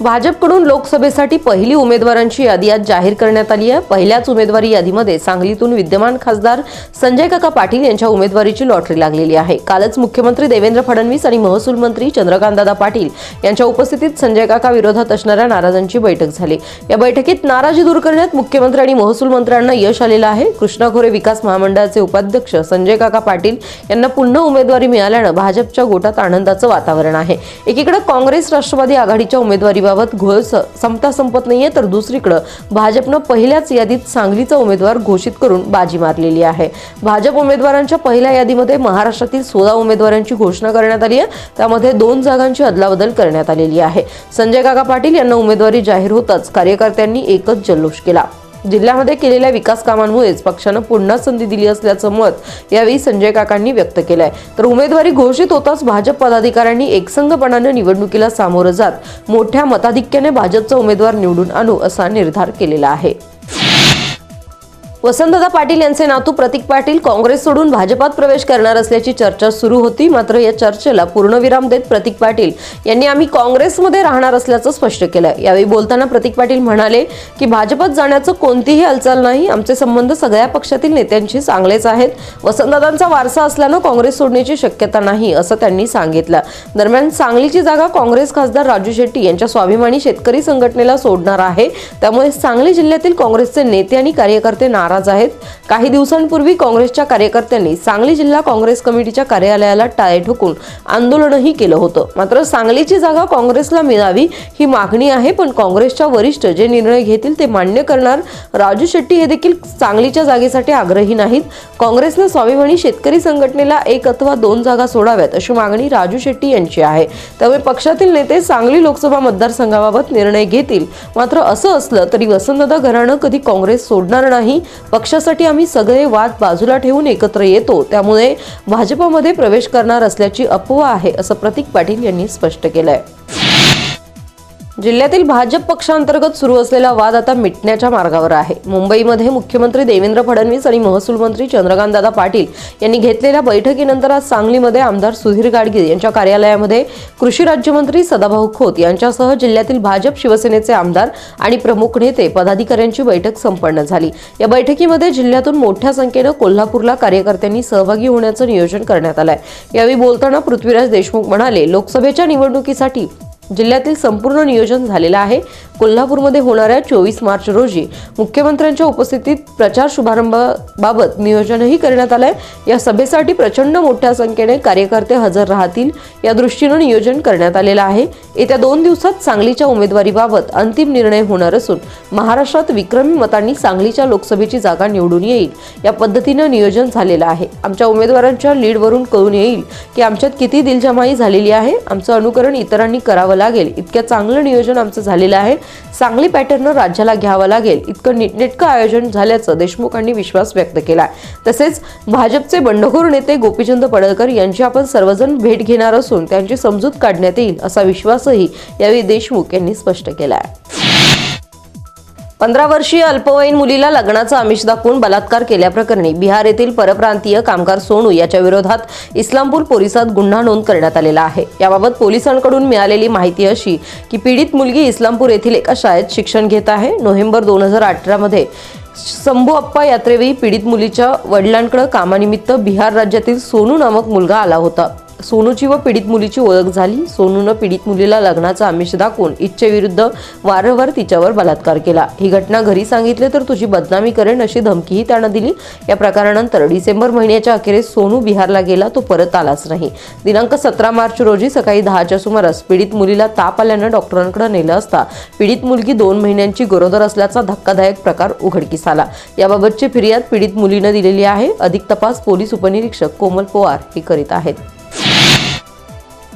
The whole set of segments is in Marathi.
भाजपकडून लोकसभेसाठी पहिली उमेदवारांची यादी आज जाहीर करण्यात आली आहे. पहिल्याच उमेदवारी यादीमध्ये सांगलीतून विद्यमान खासदार संजय काका पाटील यांच्या उमेदवारीची लॉटरी लागलेली आहे. कालच मुख्यमंत्री देवेंद्र फडणवीस आणि महसूल मंत्री चंद्रकांतदादा पाटील यांच्या उपस्थितीत संजय काका विरोधात असणाऱ्या नाराजांची बैठक झाली. या बैठकीत नाराजी दूर करण्यात मुख्यमंत्री आणि महसूल मंत्र्यांना यश आलेलं आहे. कृष्णा खोरे विकास महामंडळाचे उपाध्यक्ष संजय काका पाटील यांना पुन्हा उमेदवारी मिळाल्यानं भाजपच्या गोटात आनंदाचं वातावरण आहे. एकीकडे काँग्रेस राष्ट्रवादी आघाडीच्या उमेदवारी घोळ घोळसं संपता संपत नाहीये तर दुसरीकडं भाजपनं पहिल्याच यादीत सांगलीचा उमेदवार घोषित करून बाजी मारलेली आहे. भाजप उमेदवारांच्या पहिल्या यादीमध्ये महाराष्ट्रातील सोळा उमेदवारांची घोषणा करण्यात आली आहे. त्यामध्ये दोन जागांची अदलाबदल करण्यात आलेली आहे. संजय काका पाटील यांना उमेदवारी जाहीर होताच कार्यकर्त्यांनी एकच जल्लोष केला. जिल्ह्यामध्ये केलेल्या विकास कामांमुळेच पक्षानं पुन्हा संधी दिली असल्याचं मत यावेळी संजय काकांनी व्यक्त केलंय. तर उमेदवारी घोषित होताच भाजप पदाधिकाऱ्यांनी एकसंघपणानं निवडणुकीला सामोरं जात मोठ्या मताधिक्याने भाजपचा उमेदवार निवडून आणू असा निर्धार केलेला आहे. वसंतदादा पाटील यांचे नातू प्रतीक पाटील काँग्रेस सोडून भाजपात प्रवेश करणार असल्याची चर्चा सुरू होती. मात्र या चर्चेला पूर्णविराम देत प्रतीक पाटील यांनी आम्ही काँग्रेसमध्ये राहणार असल्याचं स्पष्ट केलं. यावेळी बोलताना प्रतीक पाटील म्हणाले की भाजपात जाण्याचं कोणतीही हालचाल नाही. आमचे संबंध सगळ्या पक्षातील नेत्यांशी चांगलेच आहेत. वसंतदादांचा वारसा असल्यानं काँग्रेस सोडण्याची शक्यता नाही असं त्यांनी सांगितलं. दरम्यान सांगलीची जागा काँग्रेस खासदार राजू शेट्टी यांच्या स्वाभिमानी शेतकरी संघटनेला सोडणार आहे. त्यामुळे सांगली जिल्ह्यातील काँग्रेसचे नेते आणि कार्यकर्ते नाराज आहेत. काही दिवसांपूर्वी काँग्रेसच्या कार्यकर्त्यांनी सांगली जिल्हा काँग्रेस कमिटीच्या कार्यालयाला टाळे ठोकून आंदोलनही केलं होतं. मात्र सांगलीची जागा काँग्रेसला मिळावी ही मागणी आहे पण काँग्रेसच्या वरिष्ठ जे निर्णय घेतील ते मान्य करणार राजू शेट्टी हे देखील सांगलीच्या जागेसाठी आग्रही नाहीत. काँग्रेसनं स्वाभिमानी शेतकरी संघटनेला एक अथवा दोन जागा सोडाव्यात अशी मागणी राजू शेट्टी यांची आहे. त्यामुळे पक्षातील नेते सांगली लोकसभा मतदारसंघाबाबत निर्णय घेतील. मात्र असं असलं तरी वसंतदा घराणं कधी काँग्रेस सोडणार नाही पक्षासाठी आम्ही सगळे वाद बाजूला ठेवून एकत्र येतो. त्यामुळे भाजपमध्ये प्रवेश करणार असल्याची अफवा आहे असं प्रतीक पाटील यांनी स्पष्ट केलंय. जिल्ह्यातील भाजप पक्षांतर्गत सुरू असलेला वाद आता मिटण्याच्या मार्गावर आहे. मुंबईमध्ये मुख्यमंत्री देवेंद्र फडणवीस आणि महसूल मंत्री चंद्रकांतदादा पाटील यांनी घेतलेल्या बैठकीनंतर आज सांगलीमध्ये आमदार सुधीर गाडगीळ यांच्या कार्यालयामध्ये कृषी राज्यमंत्री सदाभाऊ खोत यांच्यासह जिल्ह्यातील भाजप शिवसेनेचे आमदार आणि प्रमुख नेते पदाधिकाऱ्यांची बैठक संपन्न झाली. या बैठकीमध्ये जिल्ह्यातून मोठ्या संख्येनं कोल्हापूरला कार्यकर्त्यांनी सहभागी होण्याचं नियोजन करण्यात आलं आहे यावेळी बोलताना पृथ्वीराज देशमुख म्हणाले लोकसभेच्या निवडणुकीसाठी जिल्ह्यातील संपूर्ण नियोजन झालेलं आहे. कोल्हापूरमध्ये होणाऱ्या चोवीस मार्च रोजी मुख्यमंत्र्यांच्या उपस्थितीत प्रचार शुभारंभाबाबत नियोजनही करण्यात आलंय. या सभेसाठी प्रचंड मोठ्या संख्येने कार्यकर्ते हजर राहतील या दृष्टीनं नियोजन करण्यात आलेलं आहे. येत्या दोन दिवसात सांगलीच्या उमेदवारीबाबत अंतिम निर्णय होणार असून महाराष्ट्रात विक्रमी मतांनी सांगलीच्या लोकसभेची जागा निवडून येईल. या पद्धतीनं नियोजन झालेलं आहे. आमच्या उमेदवारांच्या लीडवरून कळून येईल की आमच्यात किती दिलजमाई झालेली आहे. आमचं अनुकरण इतरांनी करावं लागेल. इतक्या चांगलं नियोजन आमचं झालेलं आहे. सांगली पॅटर्न राज्याला घ्यावं लागेल. इतकं नीटनेटकं आयोजन झाल्याचं देशमुखांनी विश्वास व्यक्त केला तसेच भाजपचे बंडखोर नेते गोपीचंद पडळकर यांची आपण सर्वजण भेट घेणार असून त्यांची समजूत काढण्यात येईल असा विश्वासही यावेळी देशमुख यांनी स्पष्ट केला आहे पंधरा वर्षीय अल्पवयीन मुलीला लग्नाचं आमिष दाखवून बलात्कार केल्याप्रकरणी बिहार येथील परप्रांतीय कामगार सोनू याच्या विरोधात इस्लामपूर पोलिसात गुन्हा नोंद करण्यात आलेला आहे. याबाबत पोलिसांकडून मिळालेली माहिती अशी की पीडित मुलगी इस्लामपूर येथील एका शाळेत शिक्षण घेत आहे. नोव्हेंबर दोन हजार अठरामध्ये शंभू अप्पा यात्रेवेळी पीडित मुलीच्या वडिलांकडे कामानिमित्त बिहार राज्यातील सोनू नामक मुलगा आला होता. सोनूची व पीडित मुलीची ओळख झाली. सोनूनं पीडित मुलीला लग्नाचा आमिष दाखवून इच्छेविरुद्ध वारंवार तिच्यावर बलात्कार केला. ही घटना घरी सांगितले तर तुझी बदनामी करेन अशी धमकीही त्यानं दिली. या प्रकारानंतर डिसेंबर महिन्याच्या अखेरीस सोनू बिहारला गेला. तो परत आलाच नाही. दिनांक सतरा मार्च रोजी सकाळी दहाच्या सुमारास पीडित मुलीला ताप आल्यानं डॉक्टरांकडे नेलं असता पीडित मुलगी दोन महिन्यांची गरोदर असल्याचा धक्कादायक प्रकार उघडकीस आला. याबाबतची फिर्याद पीडित मुलीनं दिलेली आहे. अधिक तपास पोलीस उपनिरीक्षक कोमल पवार हे करीत आहेत.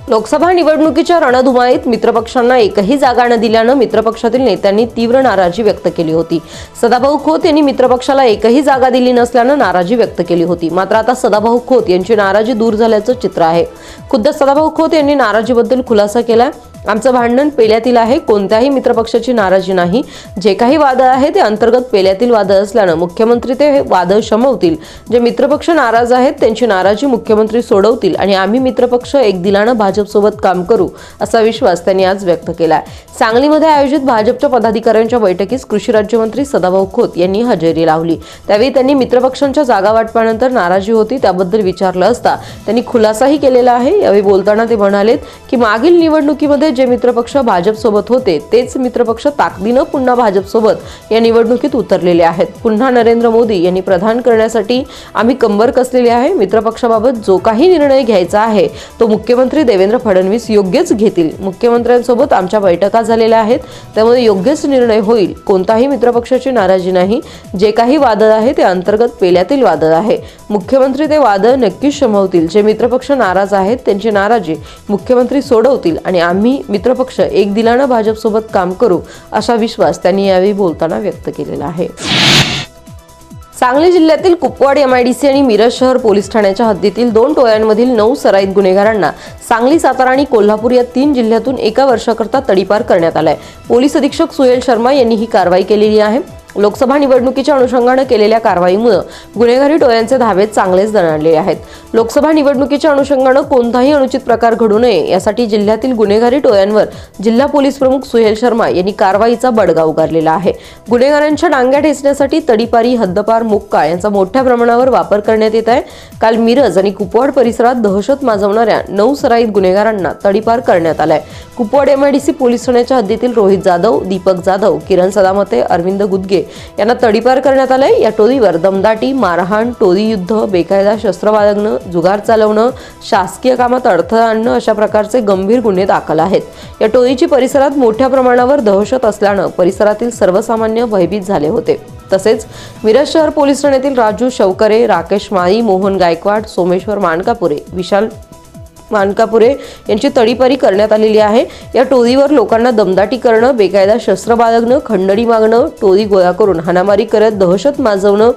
लोकसभा निवडणुकीच्या रणधुमाळीत मित्रपक्षांना एकही जागा न दिल्यानं मित्रपक्षातील नेत्यांनी तीव्र नाराजी व्यक्त केली होती. सदाभाऊ खोत यांनी मित्रपक्षाला एकही जागा दिली नसल्यानं नाराजी व्यक्त केली होती. मात्र आता सदाभाऊ खोत यांची नाराजी दूर झाल्याचं चित्र आहे. खुद्द सदाभाऊ खोत यांनी नाराजीबद्दल खुलासा केलाय. आमचं भांडण पेल्यातील आहे कोणत्याही मित्रपक्षाची नाराजी नाही. जे काही वादळ आहे ते अंतर्गत पेल्यातील वादळ असल्यानं मुख्यमंत्री ते वादळ शमवतील. जे मित्रपक्ष नाराज आहेत त्यांची नाराजी मुख्यमंत्री सोडवतील आणि आम्ही मित्रपक्ष एक दिलानं भाजपसोबत काम करू असा विश्वास त्यांनी आज व्यक्त केला सांगलीमध्ये आयोजित भाजपच्या पदाधिकाऱ्यांच्या बैठकीस कृषी राज्यमंत्री सदाभाऊ खोत यांनी हजेरी लावली. त्यावेळी त्यांनी मित्रपक्षांच्या जागा वाटपानंतर नाराजी होती त्याबद्दल विचारलं असता त्यांनी खुलासाही केलेला आहे. यावेळी बोलताना ते म्हणालेत की मागील निवडणुकीमध्ये जे मित्रपक्ष भाजपसोबत होते तेच मित्रपक्ष ताकदीनं पुन्हा भाजपसोबत या निवडणुकीत उतरलेले आहेत. पुन्हा नरेंद्र मोदी यांनी प्रधान करण्यासाठी आम्ही कंबर कसलेली आहे? मित्रपक्षाबाबत जो काही निर्णय घ्यायचा आहे तो मुख्यमंत्री देवेंद्र फडणवीस योग्यच घेतील. मुख्यमंत्र्यांसोबत आमच्या बैठका झालेल्या आहेत त्यामुळे योग्यच निर्णय होईल. कोणताही मित्रपक्षाची नाराजी नाही. जे काही वादळ आहे ते अंतर्गत पेल्यातील वादळ आहे. मुख्यमंत्री ते वादळ नक्कीच शमवतील. जे मित्रपक्ष नाराज आहेत त्यांची नाराजी मुख्यमंत्री सोडवतील आणि आम्ही मित्रपक्ष एक दिलानं भाजपसोबत काम करू असा विश्वास त्यांनी यावेळी बोलताना व्यक्त केलेला आहे. सांगली जिल्ह्यातील कुपवाड एमआयडीसी आणि मिरज शहर पोलीस ठाण्याच्या हद्दीतील दोन टोळ्यांमधील नऊ सराईत गुन्हेगारांना सांगली सातारा आणि कोल्हापूर या तीन जिल्ह्यातून एका वर्षाकरता तडीपार करण्यात आलाय. पोलीस अधीक्षक सुहेल शर्मा यांनी ही कारवाई केलेली आहे. लोकसभा निवडणुकीच्या अनुषंगानं केलेल्या कारवाईमुळे गुन्हेगारी टोळ्यांचे धावे चांगलेच दणाणले आहेत. लोकसभा निवडणुकीच्या अनुषंगानं कोणताही अनुचित प्रकार घडू नये यासाठी जिल्ह्यातील गुन्हेगारी टोळ्यांवर जिल्हा पोलीस प्रमुख सुहेल शर्मा यांनी कारवाईचा बडगा उगारलेला आहे. गुन्हेगारांच्या डांग्या ठेचण्यासाठी तडीपारी हद्दपार मुक्का यांचा मोठ्या प्रमाणावर वापर करण्यात येत आहे. काल मिरज आणि कुपवाड परिसरात दहशत माजवणाऱ्या नऊ सराईत गुन्हेगारांना तडीपार करण्यात आलाय. कुपवाड एमआयडीसी पोलीस ठाण्याच्या हद्दीतील रोहित जाधव दीपक जाधव किरण सदामते अरविंद गुदगे यांना तडीपार करण्यात आलंय. या टोळीवर दमदाटी मारहाण टोळी युद्ध बेकायदा शस्त्र बाळगणं जुगार चालवणं शासकीय कामात अडथळा आणणं अशा प्रकारचे गंभीर गुन्हे दाखल आहेत. या टोळीची परिसरात मोठ्या प्रमाणावर दहशत असल्यानं परिसरातील सर्वसामान्य भयभीत झाले होते. तसेच मिरज शहर पोलीस ठाण्यातील राजू शवकरे राकेश माळी मोहन गायकवाड सोमेश्वर मानकापुरे विशाल मानकापुरे यांची तडीपारी करण्यात आलेली आहे. या टोळीवर लोकांना दमदाटी करणं बेकायदा शस्त्र बाळगणं खंडणी मागणं टोळी गोळा करून हाणामारी करत दहशत माजवणं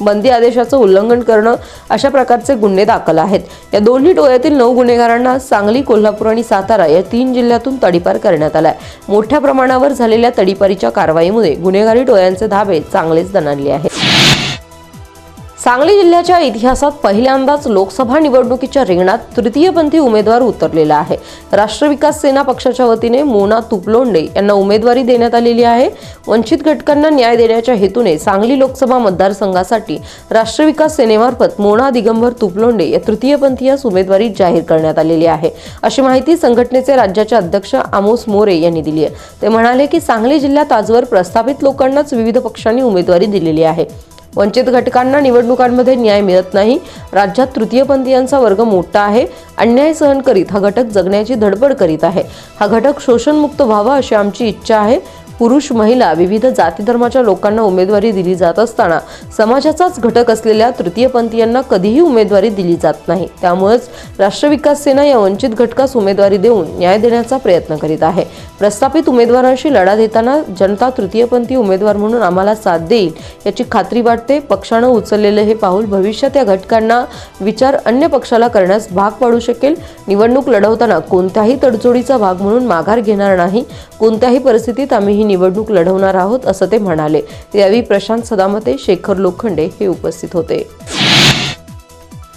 बंदी आदेशाचं उल्लंघन करणं अशा प्रकारचे गुन्हे दाखल आहेत. या दोन्ही टोळ्यातील नऊ गुन्हेगारांना सांगली कोल्हापूर आणि सातारा या तीन जिल्ह्यातून तडीपार करण्यात आलाय. मोठ्या प्रमाणावर झालेल्या तडीपारीच्या कारवाईमुळे गुन्हेगारी टोळ्यांचे धाबे चांगलेच दणाणले आहेत. सांगली जिल्ह्याच्या इतिहासात पहिल्यांदाच लोकसभा निवडणुकीच्या रिंगणात तृतीयपंथी उमेदवार उतरलेला आहे. राष्ट्र विकास सेना पक्षाच्या वतीने मोना तुपलोंडे यांना उमेदवारी देण्यात आलेली आहे. वंचित घटकांना न्याय देण्याच्या हेतूने सांगली लोकसभा मतदारसंघासाठी राष्ट्र विकास सेनेमार्फत मोना दिगंबर तुपलोंडे या तृतीयपंथीयास उमेदवारी जाहीर करण्यात आलेली आहे. अशी माहिती संघटनेचे राज्याचे अध्यक्ष आमोस मोरे यांनी दिली आहे. ते म्हणाले की सांगली जिल्ह्यात आजवर प्रस्थापित लोकांनाच विविध पक्षांनी उमेदवारी दिलेली आहे. वंचित घटकांना निवडणुकांमध्ये न्याय मिळत नाही. राज्यात तृतीयपंथीयांचा वर्ग मोठा आहे. अन्याय सहन करीत हा घटक जगण्याची धडपड करीत आहे. हा घटक शोषणमुक्त व्हावा अशी आमची इच्छा आहे. पुरुष महिला विविध जाती धर्माच्या लोकांना उमेदवारी दिली जात असताना समाजाचाच घटक असलेल्या तृतीयपंथीयांना कधीही उमेदवारी दिली जात नाही. त्यामुळेच राष्ट्र विकास सेना या वंचित घटकास उमेदवारी देऊन न्याय देण्याचा प्रयत्न करीत आहे. प्रस्थापित उमेदवारांशी लढा देताना जनता तृतीयपंथी उमेदवार म्हणून आम्हाला साथ देईल याची खात्री वाटते. पक्षानं उचललेलं हे पाऊल भविष्यात या घटकांना विचार अन्य पक्षाला करण्यास भाग पाडू शकेल. निवडणूक लढवताना कोणत्याही तडजोडीचा भाग म्हणून माघार घेणार नाही. कोणत्याही परिस्थितीत आम्ही ही निवडणूक लढवणार आहोत असं ते म्हणाले. यावेळी प्रशांत सदामते शेखर लोखंडे हे उपस्थित होते.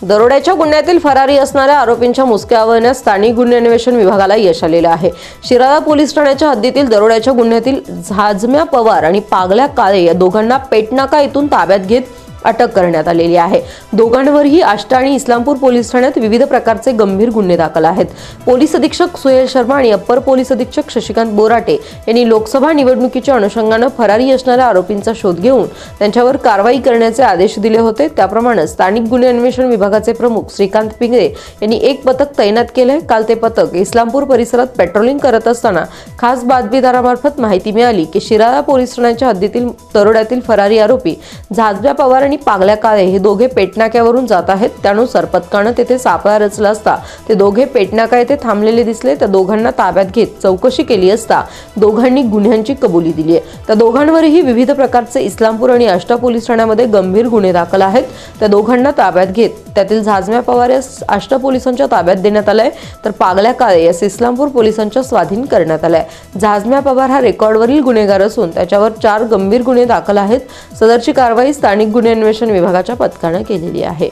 दरोड्याच्या गुन्ह्यातील फरारी असणाऱ्या आरोपींच्या मुसक्यावरण्यास स्थानिक गुन्हे अन्वेषण विभागाला यश आलेलं आहे. शिराळा पोलीस ठाण्याच्या हद्दीतील दरोड्याच्या गुन्ह्यातील झाजम्या पवार आणि पागल्या काळे या दोघांना पेटनाका येथून ताब्यात घेत अटक करण्यात आलेली आहे. दोघांवरही आष्टा आणि इस्लामपूर पोलीस ठाण्यात विविध प्रकारचे गंभीर गुन्हे दाखल आहेत. पोलीस अधीक्षक सुहेल शर्मा आणि अप्पर पोलीस अधीक्षक शशिकांत बोराटे यांनी लोकसभा निवडणुकीच्या अनुषंगानं फरारी असणाऱ्या आरोपींचा शोध घेऊन त्यांच्यावर कारवाई करण्याचे आदेश दिले होते. त्याप्रमाणे स्थानिक गुन्हे अन्वेषण विभागाचे प्रमुख श्रीकांत पिंगरे यांनी एक पथक तैनात केलंय. काल ते पथक इस्लामपूर परिसरात पेट्रोलिंग करत असताना खास बातमीदारामार्फत माहिती मिळाली की शिराळा पोलीस ठाण्याच्या हद्दीतील तरोड्यातील फरारी आरोपी झाजब्या पवार आणि पागल्या काळे हे दोघे पेटनाक्यावरून जात आहेत. त्यानुसार पथकानं तेथे सापळा रचला असता. ते दोघे पेटनाका येथे थांबलेले दिसले त्या दोघांना ताब्यात घेत चौकशी केली असता दोघांनी गुन्ह्यांची कबुली दिली आहे. त्या दोघांवरही विविध प्रकारचे इस्लामपूर आणि आष्टा पोलीस ठाण्यामध्ये गंभीर गुन्हे दाखल आहेत. त्या दोघांना ताब्यात घेत त्यातील झाजम्या पवार यास आष्टा पोलिसांच्या ताब्यात देण्यात आलंय. तर पागल्या काळे यास इस्लामपूर पोलिसांच्या स्वाधीन करण्यात आलंय. झाजम्या पवार हा रेकॉर्डवरील गुन्हेगार असून त्याच्यावर चार गंभीर गुन्हे दाखल आहेत. सदरची कारवाई स्थानिक गुन्हे अन्वेषण विभागाच्या पथकानं केलेली आहे.